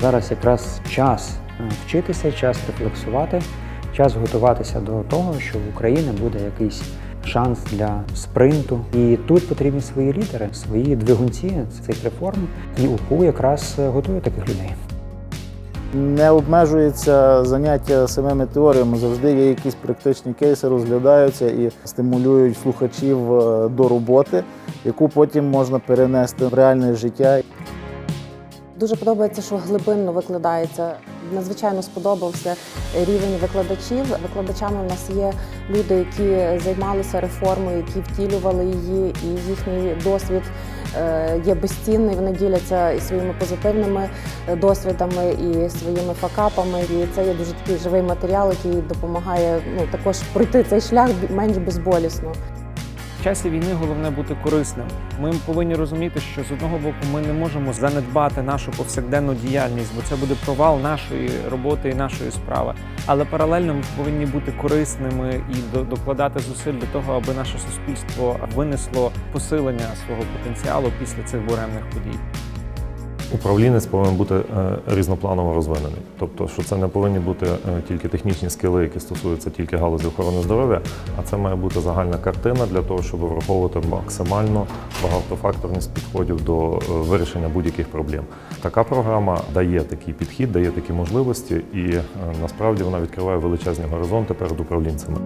зараз якраз час е, вчитися, час рефлексувати, час готуватися до того, що в Україні буде якийсь шанс для спринту. І тут потрібні свої лідери, свої двигунці цих реформ. І УКУ якраз е, готує таких людей. Не обмежується заняття самими теоріями, завжди є якісь практичні кейси, розглядаються і стимулюють слухачів е, до роботи, яку потім можна перенести в реальне життя. Дуже подобається, що глибинно викладається. Надзвичайно сподобався рівень викладачів. Викладачами у нас є люди, які займалися реформою, які втілювали її, і їхній досвід е, є безцінний. Вони діляться і своїми позитивними е, досвідами, і своїми факапами. І це є дуже такий живий матеріал, який допомагає ну також пройти цей шлях менш безболісно. В часі війни головне бути корисним. Ми повинні розуміти, що з одного боку ми не можемо занедбати нашу повсякденну діяльність, бо це буде провал нашої роботи і нашої справи. Але паралельно ми повинні бути корисними і до- докладати зусиль для того, аби наше суспільство винесло посилення свого потенціалу після цих буремних подій. Управлінець повинен бути е, різнопланово розвинений. Тобто, що це не повинні бути е, тільки технічні скили, які стосуються тільки галузі охорони здоров'я, а це має бути загальна картина для того, щоб враховувати максимально багатофакторність підходів до е, вирішення будь-яких проблем. Така програма дає такий підхід, дає такі можливості, і насправді вона відкриває величезні горизонти перед управлінцями.